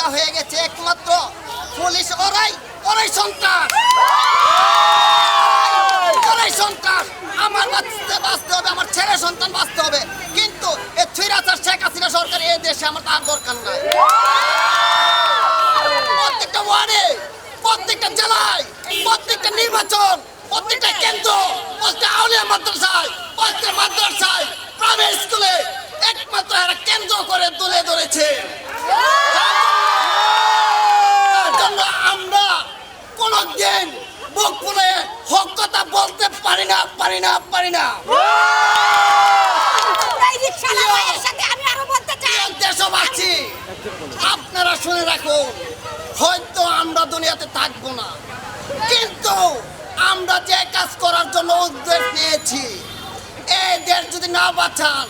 প্রতিজ্ঞা হয়ে গেছে একমাত্র পুলিশ, ওরাই ওরাই সন্ত্রাস। ওরাই আমার বাঁচতে হবে, আমার ছেলে সন্তান বাঁচতে হবে। কিন্তু এ শেখ হাসিনা সরকার এই দেশে আমার তার দরকার নাই। প্রত্যেকটা ওয়ার্ডে, প্রত্যেকটা জেলায়, প্রত্যেকটা নির্বাচন, প্রত্যেকটা কেন্দ্র, প্রত্যেকটা আউলিয়া মাদ্রাসায়, প্রত্যেকটা মাদ্রাসায় প্রাইভেট স্কুলে একমাত্র এরা কেন্দ্র করে তুলে ধরেছে তার জন্য আমরা কোনদিন বুক ফুলে হক কথা বলতে পারি না পারি না পারি না। দেশবাসী আপনারা শুনে রাখুন হয়তো আমরা দুনিয়াতে থাকব না কিন্তু আমরা যে কাজ করার জন্য উদ্যোগ নিয়েছি এই দেশ যদি না বাঁচান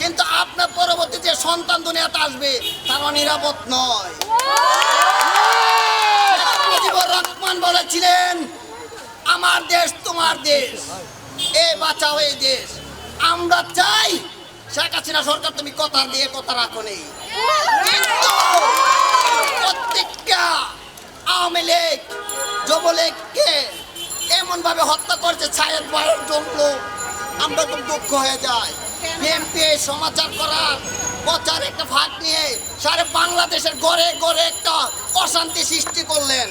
কিন্তু আপনার পরবর্তী যে সন্তান দুনিয়াতে আসবে তারা নিরাপদ নয়। বলেছিলেন, আমার দেশ তোমার দেশ, এ বাঁচাও এই দেশ। আমরা চাই শেখ হাসিনা সরকার তুমি কথা দিয়ে কথা রাখো নেই। কিন্তু প্রত্যেকটা আওয়ামী লীগ যুবলীগকে এমন ভাবে হত্যা করছে, ছায়ের বয়ের জন্য আমরা খুব দুঃখ হয়ে যাই। বিএনপি সমাচার করার প্রচার একটা ফাঁক নিয়ে সারা বাংলাদেশের গড়ে গড়ে একটা অশান্তি সৃষ্টি করলেন।